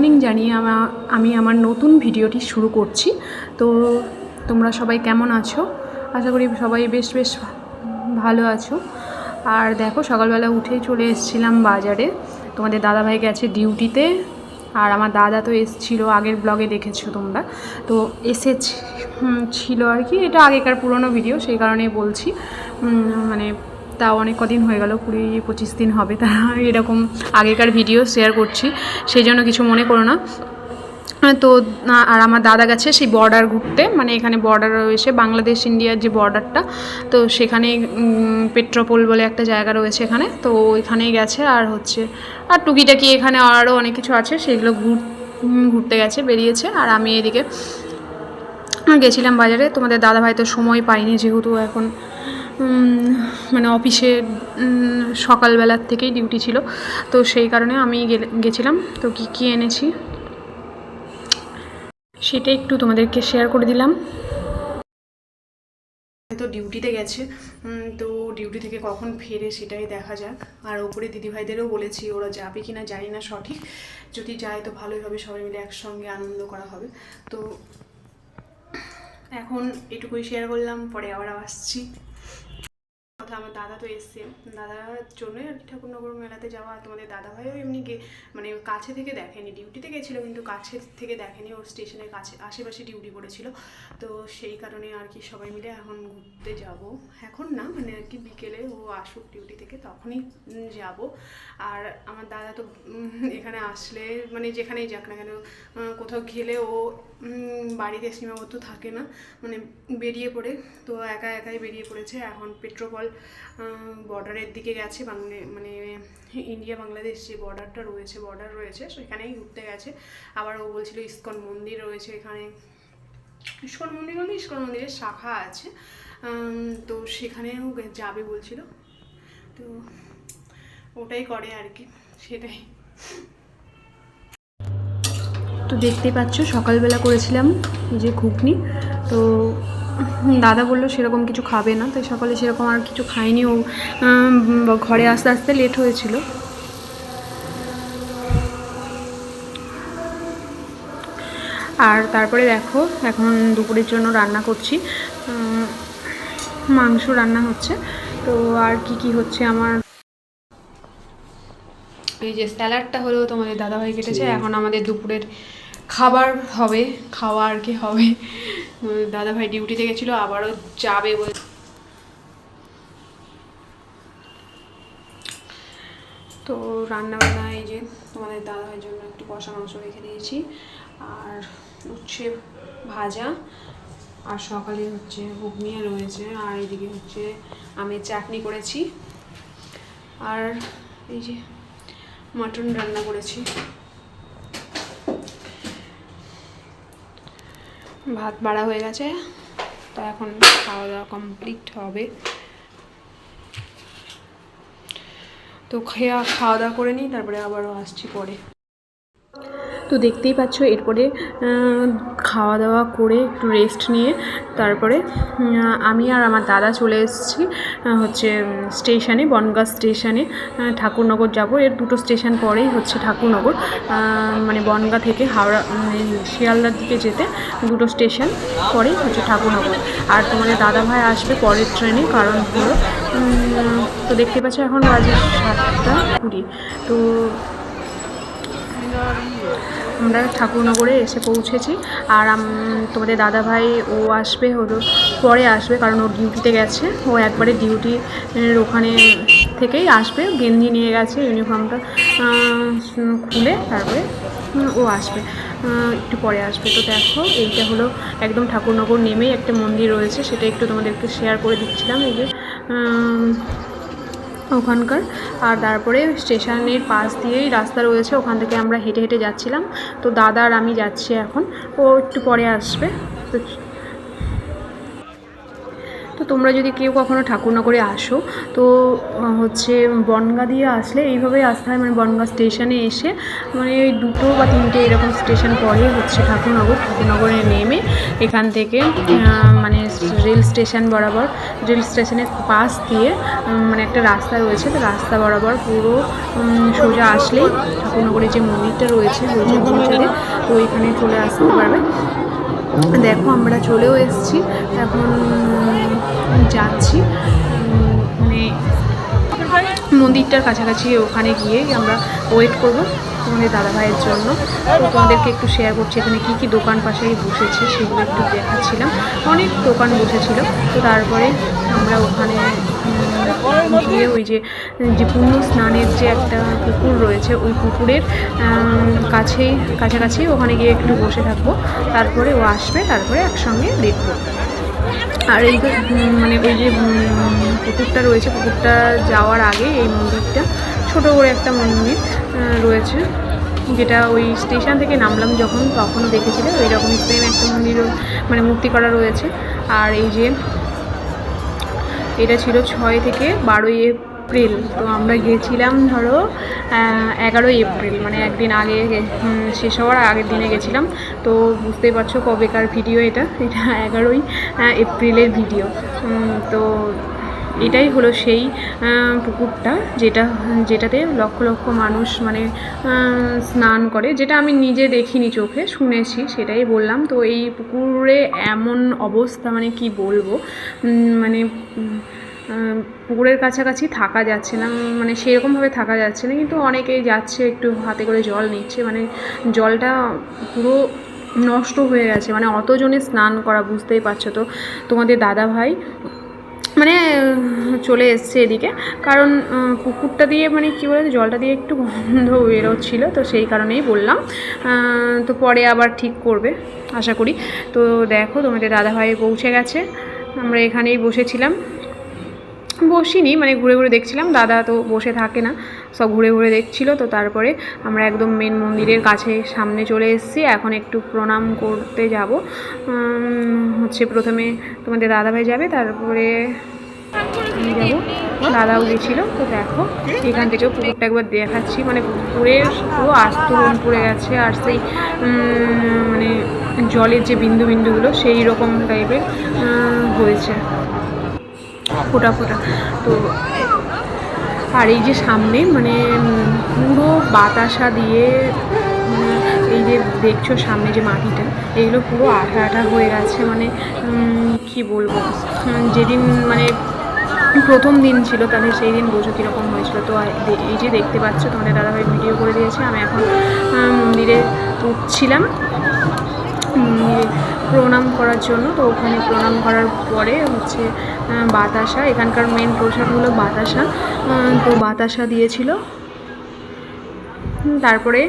জানিয়ে আমা- আমি আমার নতুন ভিডিওটি শুরু করছি। তো তোমরা সবাই কেমন আছো? আশা করি সবাই বেশ বেশ ভালো আছো। আর দেখো, সকালবেলা উঠেই চলে এসেছিলাম বাজারে। তোমাদের দাদাভাই গেছে ডিউটিতে। আর আমার দাদা তো এসেছিল আগের ব্লগে দেখেছ তোমরা। তো এসে ছিল আর কি। এটা আগেকার পুরনো ভিডিও, সেই কারণেই বলছি। মানে তাও অনেক কদিন হয়ে গেল, কুড়ি পঁচিশ দিন হবে, তা এরকম আগেকার ভিডিও শেয়ার করছি, সেই জন্য কিছু মনে করো না। তো আর আমার দাদা গেছে সেই বর্ডার ঘুরতে মানে এখানে বর্ডার রয়েছে, বাংলাদেশ ইন্ডিয়ার যে বর্ডারটা তো সেখানে পেট্রোপোল বলে একটা জায়গা রয়েছে এখানে, তো ওইখানেই গেছে, আর হচ্ছে, আর টুকিটাকি এখানে আরও অনেক কিছু আছে, সেগুলো ঘুর ঘুরতে গেছে, বেরিয়েছে, আর আমি এদিকে, গেছিলাম বাজারে, তোমাদের দাদাভাই তো সময় পাইনি যেহেতু এখন মানে অফিসে সকালবেলার থেকেই ডিউটি ছিল। তো সেই কারণে আমি গেছিলাম। তো কী কী এনেছি? সেটা একটু তোমাদেরকে শেয়ার করে দিলাম। তো ডিউটিতে গেছে। তো ডিউটি থেকে কখন ফেরে সেটাই দেখা যাক। আর ওপরে দিদিভাইদেরও বলেছি, ওরা যাবে কি না জানি না সঠিক। যদি যায় তো ভালোই হবে, সবাই মিলে একসঙ্গে আনন্দ করা হবে। তো এখন এটুকুই শেয়ার করলাম, পরে আবার আসছি। কথা আমার দাদা তো এসছে। দাদার জন্যই আর কি ঠাকুরনগর মেলাতে যাওয়া। তোমাদের দাদাভাইও এমনি গে মানে কাছে থেকে দেখেনি। ডিউটিতে গেছিল কিন্তু কাছে থেকে দেখেনি। ওর স্টেশনের কাছে আশেপাশে ডিউটি করেছিল। তো সেই কারণে আর কি সবাই মিলে এখন ঘুরতে যাব। এখন না মানে আর কি বিকেলে ও আসুক ডিউটি থেকে, তখনই যাব। আর আমার দাদা তো এখানে আসলে মানে যেখানেই যাক না কেন কোথাও গেলে ও বাড়িতে সীমাবদ্ধ থাকে না মানে বেরিয়ে পড়ে। তো একা একাই বেরিয়ে পড়েছে। এখন পেট্রোপল বর্ডারের দিকে গেছে। বাংলা মানে ইন্ডিয়া, বাংলাদেশ যে বর্ডারটা রয়েছে, বর্ডার রয়েছে, সেখানেই ঘুরতে গেছে। আবার ও বলছিল ইস্কন মন্দির রয়েছে এখানে। ইস্কন মন্দির বলতে ইস্কন মন্দিরের শাখা আছে। তো সেখানেও যাবে বলছিল। তো ওটাই করে আর কি, সেটাই। তো দেখতেই পাচ্ছ সকালবেলা করেছিলাম এই যে ঘুগনি। তো দাদা বলল সেরকম কিছু খাবে না তাই সকালে সেরকম আর কিছু খাইনি ও ঘরে আস্তে আস্তে লেট হয়েছিল। আর তারপরে দেখো এখন দুপুরের জন্য রান্না করছি। মাংস রান্না হচ্ছে। তো আর কি কি হচ্ছে আমার? এই যে স্যালাডটা হলো তোমাদের দাদাভাই কেটেছে। এখন আমাদের দুপুরের খাবার হবে খাওয়া আর কি হবে। উম, দাদাভাই ডিউটিতে গেছিল আবারও যাবে বলে। তো রান্না বান্না এই যে তোমাদের দাদাভাইয়ের জন্য একটু কষা মাংস রেখে দিয়েছি। আর উচ্ছে ভাজা আর সকালে হচ্ছে ঘুগনি রয়েছে আর এদিকে হচ্ছে আমি চাটনি করেছি। আর এই যে মাটন রান্না করেছি। ভাত বাড়া হয়ে গেছে, তো এখন খাওয়া দাওয়া কমপ্লিট হবে। তো খেয়া, খাওয়া দাওয়া করে নিই, তারপরে আবারও আসছি পরে। তো দেখতেই পাচ্ছ, এরপরে খাওয়া দাওয়া করে একটু রেস্ট নিয়ে তারপরে আমি আর আমার দাদা চলে এসেছি হচ্ছে স্টেশনে, বনগাঁ স্টেশনে ঠাকুরনগর যাব। এর দুটো স্টেশন পরেই হচ্ছে ঠাকুরনগর মানে বনগাঁ থেকে হাওড়া এই শিয়ালদার দিকে যেতে দুটো স্টেশন পরেই হচ্ছে ঠাকুরনগর। আর তোমাদের দাদা ভাই আসবে পরের ট্রেনে, কারণ হলো তো দেখতে পাচ্ছ, এখন বাজে সাতটা কুড়ি। তো আমরা ঠাকুরনগরে এসে পৌঁছেছি। আর তোমাদের দাদা ভাই ও আসবে হলো পরে আসবে কারণ ও ডিউটিতে গেছে। ও একবারে ডিউটির ওখানে থেকেই আসবে। গেঞ্জি নিয়ে গেছে ইউনিফর্মটা খুলে তারপরে ও আসবে। একটু পরে আসবে। তো দেখো, এইটা হলো একদম ঠাকুরনগর নেমেই একটা মন্দির রয়েছে। সেটা একটু তোমাদেরকে শেয়ার করে দিচ্ছিলাম। এই যে ওখানকার। আর তারপরে স্টেশনের পাশ দিয়েই রাস্তা রয়েছে, ওখান থেকে আমরা হেঁটে হেঁটে যাচ্ছিলাম। তো দাদা আর আমি যাচ্ছি এখন, ও একটু পরে আসবে। তো তো তোমরা যদি কেউ কখনো ঠাকুরনগরে আসো, তো হচ্ছে বনগা দিয়ে আসলে এইভাবেই আসতে হয় মানে বনগা স্টেশনে এসে মানে ওই দুটো বা তিনটে এরকম স্টেশন পরে হচ্ছে ঠাকুরনগর, ঠাকুরনগরে নেমে এখান থেকে মানে রেল স্টেশন বরাবর, রেল স্টেশনের পাশ দিয়ে মানে একটা রাস্তা রয়েছে, তো রাস্তা বরাবর পুরো সোজা আসলেই ঠাকুরনগরের যে মন্দিরটা রয়েছে তো এখানে চলে আসতে পারবে। দেখো আমরা চলেও এসেছি, এখন যাচ্ছি। মানে মন্দিরটার কাছাকাছি ওখানে গিয়ে আমরা ওয়েট করব তোমাদের দাদা ভাইয়ের জন্য। তো তোমাদেরকে একটু শেয়ার করছি, এখানে কী কী দোকান পাশে বসেছে সেগুলো একটু দেখাচ্ছিলাম। অনেক দোকান বসেছিল। তো তারপরে আমরা ওখানে গিয়ে ওই যে যে পূর্ণ স্নানের যে একটা পুকুর রয়েছে, ওই পুকুরের কাছেই কাছাকাছি ওখানে গিয়ে একটু বসে থাকব। তারপরে ও আসবে, তারপরে একসঙ্গে দেখব। আর এই মানে ওই যে পুকুরটা রয়েছে, পুকুরটা যাওয়ার আগে এই মন্দিরটা, ছোট করে একটা মন্দির রয়েছে। যেটা ওই স্টেশন থেকে নামলাম যখন তখন দেখেছিলে ওই রকমই সেম একটা মন্দির মানে মূর্তি করা রয়েছে। আর এই যে, এটা ছিল ছয় থেকে বারোই এপ্রিল, তো আমরা গেছিলাম ধরো এগারোই এপ্রিল মানে একদিন আগে শেষ হওয়ার আগের দিনে গেছিলাম। তো বুঝতেই পারছ কবেকার ভিডিও এটা এটা এগারোই এপ্রিলের ভিডিও। তো এটাই হলো সেই পুকুরটা যেটা, যেটাতে লক্ষ লক্ষ মানুষ মানে স্নান করে, যেটা আমি নিজে দেখিনি চোখে, শুনেছি, সেটাই বললাম। তো এই পুকুরে এমন অবস্থা মানে কি বলব? মানে পুকুরের কাছাকাছি থাকা যাচ্ছে না মানে সেরকমভাবে থাকা যাচ্ছে না, কিন্তু অনেকেই যাচ্ছে একটু হাতে করে জল নিচ্ছে মানে জলটা পুরো নষ্ট হয়ে গেছে মানে অতজনে স্নান করা বুঝতেই পারছ তো। তোমাদের দাদা ভাই মানে চলে এসছে এদিকে, কারণ পুকুরটা দিয়ে মানে কী বলে জলটা দিয়ে একটু গন্ধ বেরোচ্ছিলো, তো সেই কারণেই বললাম তো পরে আবার ঠিক করবে, আশা করি। তো দেখো, তোমাদের দাদাভাই পৌঁছে গেছে, আমরা এখানেই বসেছিলাম। বসিনি মানে ঘুরে ঘুরে দেখছিলাম, দাদা তো বসে থাকে না, সব ঘুরে ঘুরে দেখছিল, তো তারপরে আমরা একদম মেন মন্দিরের কাছে সামনে চলে এসেছি, এখন একটু প্রণাম করতে যাব। হচ্ছে প্রথমে তোমাদের দাদাভাই যাবে, তারপরে যাব। দাদাও গেছিল তো দেখো, এখান থেকেও পুকুরটা একবার দেখাচ্ছি মানে পুকুরের পুরো আস্তরণ পড়ে গেছে, আর সেই মানে জলের যে বিন্দু বিন্দুগুলো, সেই রকম টাইপের হয়েছে। ফোটা ফোটা। তো আর এই যে সামনে মানে পুরো বাতাসা দিয়ে এই যে দেখছ সামনে যে মাটিটা, এগুলো পুরো আঠা আঠা হয়ে গেছে মানে কি বলব? যেদিন মানে প্রথম দিন ছিল, তাহলে সেই দিন বোঝো কীরকম হয়েছিল। তো এই যে দেখতে পাচ্ছ, তোমাদের দাদাভাই ভিডিও করে দিয়েছে, আমি এখন মন্দিরে উঠছিলাম। মন্দিরে প্রণাম করার জন্য। তো ওখানে প্রণাম করার পরে হচ্ছে বাতাসা। এখানকার মেন প্রসাদ হলো বাতাসা। তো বাতাসা দিয়েছিল। তারপরে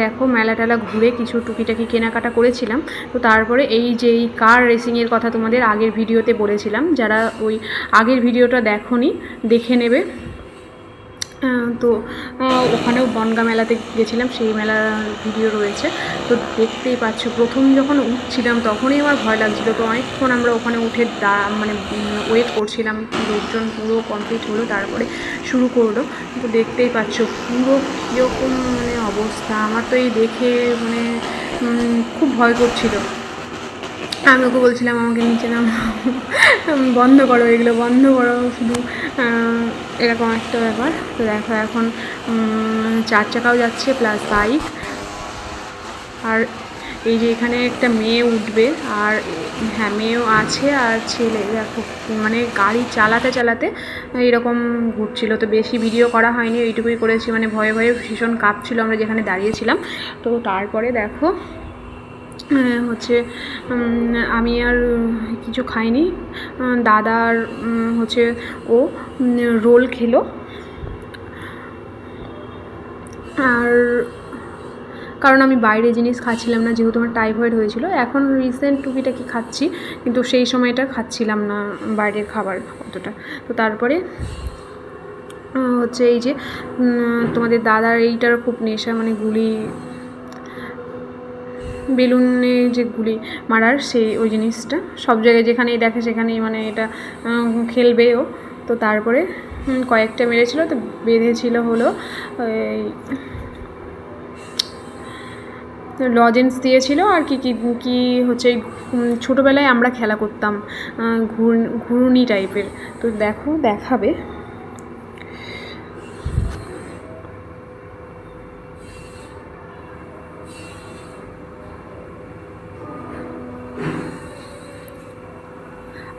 দেখো মেলা টেলা ঘুরে কিছু টুকিটাকি কেনাকাটা করেছিলাম। তো তারপরে এই যে এই কার রেসিংয়ের কথা তোমাদের আগের ভিডিওতে বলেছিলাম। যারা ওই আগের ভিডিওটা দেখোনি, দেখে নেবে। তো ওখানেও বনগা মেলাতে গেছিলাম, সেই মেলার ভিডিও রয়েছে। তো দেখতেই পাচ্ছ, প্রথম যখন উঠছিলাম তখনই আমার ভয় লাগছিল। তো অনেকক্ষণ আমরা ওখানে উঠে দা মানে ওয়েট করছিলাম। লোকজন পুরো কমপ্লিট হলো, তারপরে শুরু করল। তো দেখতেই পাচ্ছ, পুরো কীরকম মানে অবস্থা। আমার তো এই দেখে মানে খুব ভয় করছিল। আমি ওকে বলছিলাম, আমাকে নিচে নাম। বন্ধ করো এগুলো, বন্ধ করো, শুধু এরকম একটা ব্যাপার। তো দেখো এখন চার চাকাও যাচ্ছে প্লাস বাইক আর এই যে এখানে একটা মেয়ে উঠবে, আর হ্যাঁ মেয়েও আছে আর ছেলে। দেখো মানে গাড়ি চালাতে চালাতে এরকম ঘুরছিল। তো বেশি ভিডিও করা হয়নি, এইটুকুই করেছি। মানে ভয়ে ভয়ে ভীষণ কাঁপছিল আমরা যেখানে দাঁড়িয়েছিলাম। তো তারপরে দেখো হচ্ছে আমি আর কিছু খাইনি। দাদার হচ্ছে ও রোল খেলো। আর কারণ আমি বাইরে জিনিস খাচ্ছিলাম না, যেহেতু আমার টাইফয়েড হয়েছিল। এখন রিসেন্ট টুকিটাকি খাচ্ছি, কিন্তু সেই সময়টা খাচ্ছিলাম না বাইরের খাবার অতটা। তো তারপরে হচ্ছে এই যে তোমাদের দাদার এইটার খুব নেশা মানে গুলি বেলুনে যে গুলি মারার সেই ওই জিনিসটা। সব জায়গায় যেখানেই দেখে সেখানেই মানে এটা খেলবেও তো তারপরে কয়েকটা মেরেছিল, তো বেঁধেছিল হলো লজেন্স দিয়েছিল আর কি কি কি হচ্ছে ছোটোবেলায় আমরা খেলা করতাম ঘূর ঘূর্ণি টাইপের তো দেখো, দেখাবে।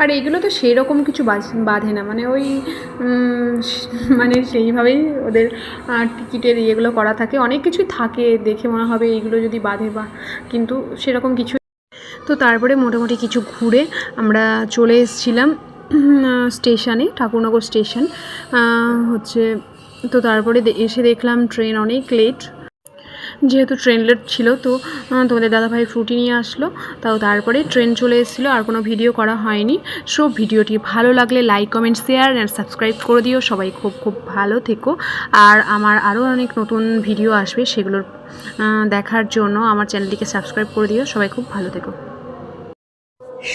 আর এগুলো তো সেই রকম কিছু বাঁধে না। মানে ওই মানে সেইভাবেই ওদের টিকিটের ইয়েগুলো করা থাকে। অনেক কিছু থাকে দেখে মনে হবে এইগুলো যদি বাঁধে বা, কিন্তু সেরকম কিছু তো তারপরে মোটামুটি কিছু ঘুরে আমরা চলে এসেছিলাম স্টেশনে, ঠাকুরনগর স্টেশন। হচ্ছে, তো তারপরে এসে দেখলাম ট্রেন অনেক লেট। যেহেতু ট্রেন লেট ছিল, তো তোমাদের দাদাভাই ফ্রুটি নিয়ে আসলো, তাও তারপরে ট্রেন চলে এসেছিল, আর কোনো ভিডিও করা হয়নি। সো ভিডিওটি ভালো লাগলে like comment share and subscribe করে দিও। সবাই খুব খুব ভালো থেকো। আর আমার আরও অনেক নতুন ভিডিও আসবে সেগুলোর দেখার জন্য আমার চ্যানেলটিকে সাবস্ক্রাইব করে দিও। সবাই খুব ভালো থেকো।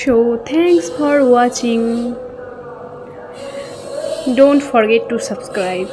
So thanks for watching don't forget to subscribe